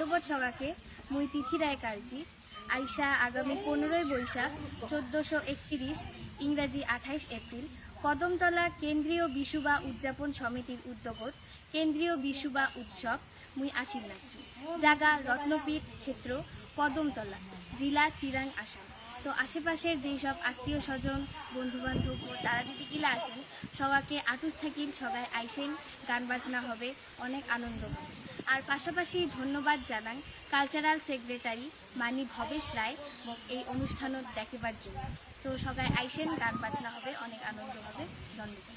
সবাকে মুই তিথি রায় কার্জি। আইসা আগামী পনেরোই বৈশাখ, চোদ্দোশো একত্রিশ, ইংরাজি আঠাইশ এপ্রিল, কদমতলা কেন্দ্রীয় বিশুবা উদযাপন সমিতির উদ্যোগত কেন্দ্রীয় বিশুবা উৎসব মুই আসিল নাচু জাগা রত্নপীঠ ক্ষেত্র, কদমতলা, জেলা চিরাং আসাম। তো আশেপাশের যেই সব আত্মীয় স্বজন বন্ধু বান্ধব ও তারা দিদি কিলা আছেন সবাইকে আটুস থাকিল, সবাই আইসেন, গান বাজনা হবে, অনেক আনন্দ হবে। আর পাশাপাশি ধন্যবাদ জানান কালচারাল সেক্রেটারি মানি ভবেশ রায় এই অনুষ্ঠানত দেখিবার জন্য। তো সবাই আইসেন, গান বাজনা হবে, অনেক আনন্দ হবে। ধন্যবাদ।